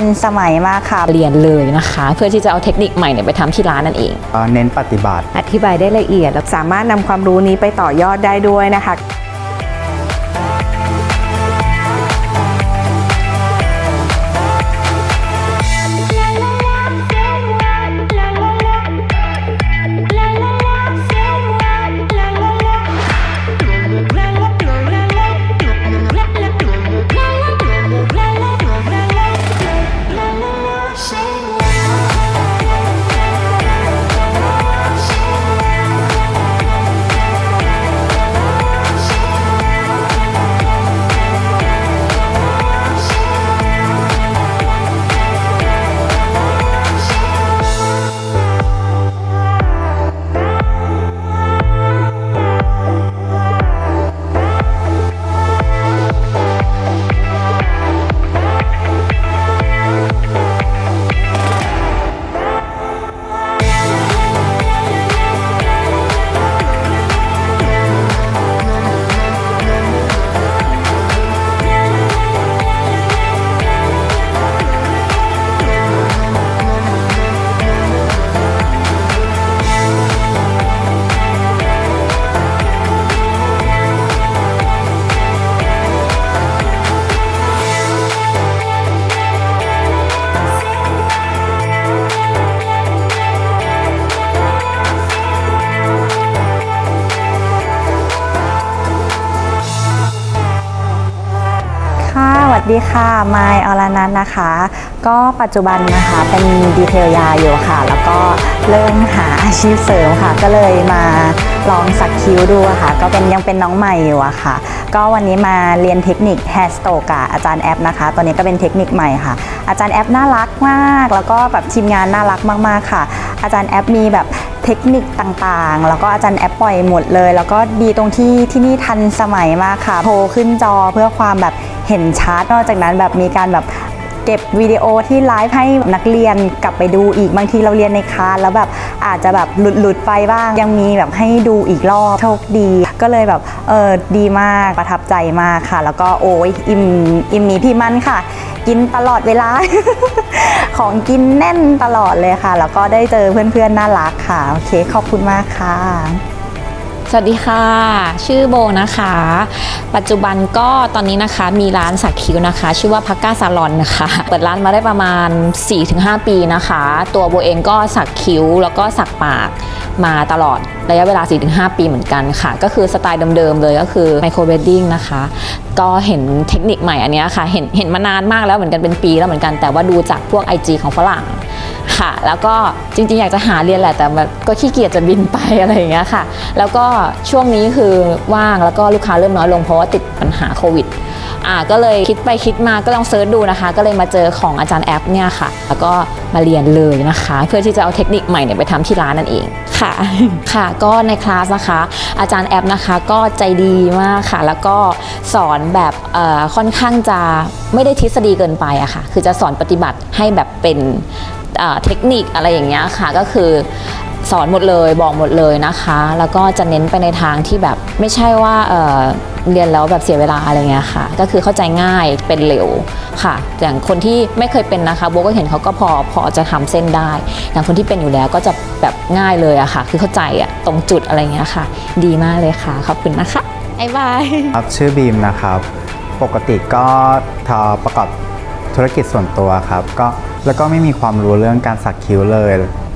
ทันสมัยมากค่ะ เรียนเลยนะคะ เพื่อที่จะเอาเทคนิคใหม่เนี่ยไปทำที่ร้านนั่นเองเอ่อเน้นปฏิบัติ อธิบายได้ละเอียดและสามารถนำความรู้นี้ไปต่อยอดได้ด้วยนะคะ ดีค่ะ มายอรนันท์นะคะ ก็ปัจจุบันนะคะเป็นดีเทลยาอยู่ค่ะ แล้วก็เริ่มหาอาชีพเสริมค่ะ ก็เลยมาลองสักคิ้วดูค่ะ ก็เป็นยังเป็นน้องใหม่อยู่อะค่ะ ก็วันนี้มาเรียนเทคนิค Hair Stroke กับอาจารย์แอปนะคะ ตอนนี้ก็เป็นเทคนิคใหม่ค่ะ อาจารย์แอปน่ารักมาก แล้วก็แบบทีมงานน่ารักมากๆค่ะ อาจารย์แอปมีแบบเทคนิคต่างๆ แล้วก็อาจารย์แอปปล่อยหมดเลย แล้วก็ดีตรงที่ที่นี่ทันสมัยมากค่ะ โทรขึ้นจอเพื่อความแบบ เห็นชัดนอกจากนั้นแบบมีการแบบเก็บวิดีโอที่ไลฟ์ให้นักเรียนกลับไปดูอีกบางทีเราเรียนในคลาสแล้วแบบอาจจะแบบหลุดหลุดไปบ้าง ยังมีแบบให้ดูอีกรอบโชคดี ก็เลยแบบเออดีมากประทับใจมากค่ะ แล้วก็โอ้ยอิ่มอิ่มมีพี่มันค่ะ กินตลอดเวลา ของกินแน่นตลอดเลยค่ะ แล้วก็ได้เจอเพื่อนๆน่ารักค่ะโอเคขอบคุณมากค่ะ สวัสดีค่ะ ชื่อโบนะคะ ปัจจุบันก็ตอนนี้นะคะมีร้านสักคิ้วนะคะ ชื่อว่าพักก้าซาลอนนะคะ เปิดร้านมาได้ประมาณ 4-5 ปีนะคะ ตัวโบเองก็สักคิ้วแล้วก็สักปากมาตลอด ระยะเวลา 4-5 ปีเหมือนกันค่ะ ก็คือสไตล์เดิมๆเลยก็คือไมโครเบดดิ้งนะคะ ก็เห็นเทคนิคใหม่อันนี้ค่ะ เห็นเห็นมานานมากแล้วเหมือนกันเป็นปีแล้วเหมือนกันแต่ว่าดูจากพวก IG ของฝรั่งค่ะ แล้วก็จริงๆ อยากจะหาเรียนแหละแต่ก็ขี้เกียจจะบินไปอะไรอย่างเงี้ยค่ะ แล้วก็ช่วงนี้คือว่างแล้วก็ลูกค้าเริ่มน้อยลงเพราะว่าติดปัญหาโควิดอ่าก็เลยคิดไปคิดมาก็ลองเซิร์ชดูนะคะ ก็เลยมาเจอของอาจารย์แอปเนี่ยค่ะ แล้วก็ มาเรียนเลยนะคะ เพื่อที่จะเอาเทคนิคใหม่เนี่ยไปทำที่ร้านนั่นเองค่ะค่ะก็ในคลาสนะคะ อาจารย์แอปนะคะก็ใจดีมากค่ะ แล้วก็สอนแบบค่อนข้างจะไม่ได้ทฤษฎีเกินไปอะค่ะ คือจะสอนปฏิบัติให้แบบเป็นเทคนิคอะไรอย่างเงี้ยค่ะก็คือสอนหมดเลยบอกหมดเลยนะคะ แล้วก็จะเน้นไปในทางที่แบบไม่ใช่ว่า เอ่อเรียนแล้วแบบเสียเวลาอะไรเงี้ยค่ะ ก็คือเข้าใจง่ายเป็นเร็วค่ะ อย่างคนที่ไม่เคยเป็นนะคะโบก็เห็นเขาก็พอพอจะทำเส้นได้ อย่างคนที่เป็นอยู่แล้วก็จะแบบง่ายเลยอะค่ะ คือเข้าใจอะตรงจุดอะไรเงี้ยค่ะ ดีมากเลยค่ะขอบคุณนะคะบ๊ายบายครับชื่อบีมนะครับ ปกติก็ทอประกอบธุรกิจส่วนตัวครับก็แล้วก็ไม่มีความรู้เรื่องการสักคิ้วเลย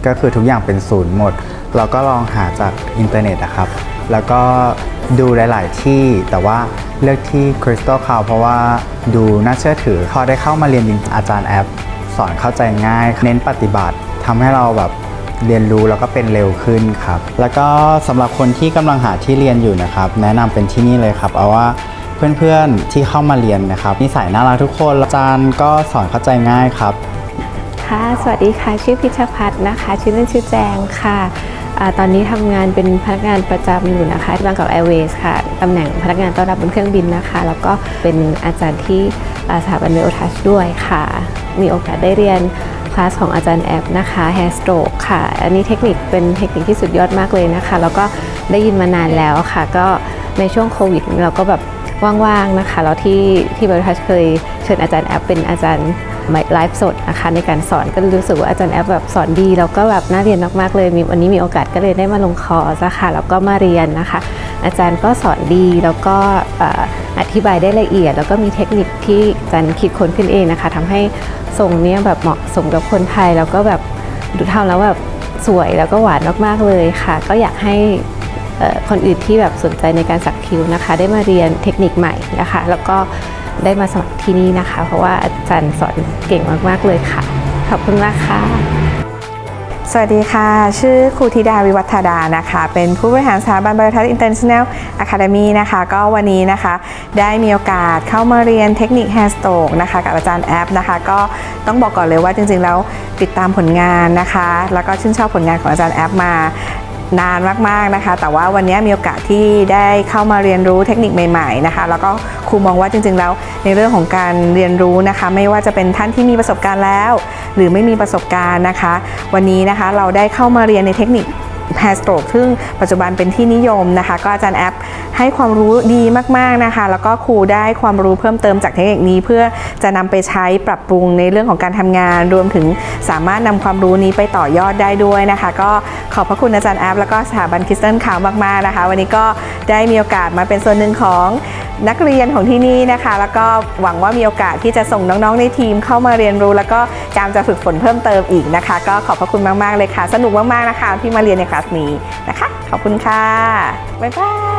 ก็คือทุกอย่างเป็นศูนย์หมด เราก็ลองหาจากอินเทอร์เน็ตนะครับ แล้วก็ดูหลาย ๆ ที่แต่ว่าเลือกที่ Crystal Cloud เพราะว่าดูน่าเชื่อถือ พอได้เข้ามาเรียนจริงอาจารย์แอป สอนเข้าใจง่าย เน้นปฏิบัติทำให้เราแบบเรียนรู้แล้วก็เป็นเร็วขึ้นครับ แล้วก็สำหรับคนที่กำลังหาที่เรียนอยู่นะครับ แนะนำเป็นที่นี่เลยครับ เอาว่าเพื่อนๆที่เข้ามาเรียนนะครับนิสัยน่ารักทุกคนอาจารย์ก็สอนเข้าใจง่ายครับ ค่ะ สวัสดีค่ะ ชื่อพิชพัฒน์นะคะ ชื่อเล่นชื่อแจงค่ะ ตอนนี้ทำงานเป็นพนักงานประจำอยู่นะคะที่บางกอกแอร์เวย์ค่ะตำแหน่งพนักงานต้อนรับบนเครื่องบินนะคะ แล้วก็เป็นอาจารย์ที่อ่าสถาบันเวลทัชด้วยค่ะ มีโอกาสได้เรียนคลาสของอาจารย์แอปนะคะ Hair Stroke ค่ะ อันนี้เทคนิคเป็นเทคนิคที่สุดยอดมากเลยนะคะ แล้วก็ได้ยินมานานแล้วค่ะ ก็ในช่วงโควิดเราก็แบบว่างๆนะคะ แล้วที่ที่เวลทัชเคยเชิญอาจารย์แอปเป็นอาจารย์ ไลฟ์สดนะคะในการสอนก็รู้สึกว่าอาจารย์แอปแบบสอนดีแล้วก็แบบน่าเรียนมากๆเลยมีวันนี้มีโอกาสก็เลยได้มาลงคอร์สะค่ะแล้วก็มาเรียนนะคะ อาจารย์ก็สอนดีแล้วก็อธิบายได้ละเอียด แล้วก็มีเทคนิคที่อาจารย์คิดค้นขึ้นเองนะคะทำให้ทรงเนี้ยแบบเหมาะสมกับคนไทยแล้วก็แบบดูทำแล้วแบบสวยแล้วก็หวานมากๆเลยค่ะ ก็อยากให้คนอื่นที่แบบสนใจในการสักคิ้วนะคะ ได้มาเรียนเทคนิคใหม่นะคะ แล้วก็ ได้มาสมัครที่นี่นะคะ เพราะว่าอาจารย์สอนเก่งมาก ๆ เลยค่ะ ขอบคุณมากค่ะ สวัสดีค่ะ ชื่อครูธิดาวิวัฒดานะคะ เป็นผู้บริหารสถาบัน Biotis International Academy นะคะ ก็วันนี้นะคะ ได้มีโอกาสเข้ามาเรียนเทคนิค Hair Stroke นะคะกับอาจารย์แอปนะคะ ก็ต้องบอกก่อนเลยว่าจริงๆแล้วติดตามผลงานนะคะ แล้วก็ชื่นชอบผลงานของอาจารย์แอปมา นานมากๆนะคะ แต่ว่าวันนี้มีโอกาสที่ได้เข้ามาเรียนรู้เทคนิคใหม่ๆนะคะ แล้วก็ครูมองว่าจริงๆแล้วในเรื่องของการเรียนรู้นะคะ ไม่ว่าจะเป็นท่านที่มีประสบการณ์แล้ว หรือไม่มีประสบการณ์นะคะ วันนี้นะคะเราได้เข้ามาเรียนในเทคนิคแฮร์สโตรกซึ่งปัจจุบันเป็นที่นิยมนะคะ ก็อาจารย์แอปให้ความรู้ดีมากๆนะคะ แล้วก็ครูได้ความรู้เพิ่มเติมจากเทคนิคนี้ เพื่อจะนำไปใช้ปรับปรุงในเรื่องของการทำงาน รวมถึงสามารถนำความรู้นี้ไปต่อยอดได้ด้วยนะคะ ก็ ขอบพระคุณอาจารย์แอฟแล้วก็สถาบันคริสตันคาวมากๆนะคะ วันนี้ก็ได้มีโอกาสมาเป็นส่วนหนึ่งของนักเรียนของที่นี่นะคะ แล้วก็หวังว่ามีโอกาสที่จะส่งน้องๆในทีมเข้ามาเรียนรู้ แล้วก็การจะฝึกฝนเพิ่มเติมอีกนะคะ ก็ขอบพระคุณมากๆเลยค่ะ สนุกมากๆนะคะ ที่มาเรียนในคลาสนี้นะคะ ขอบคุณค่ะบ๊ายบาย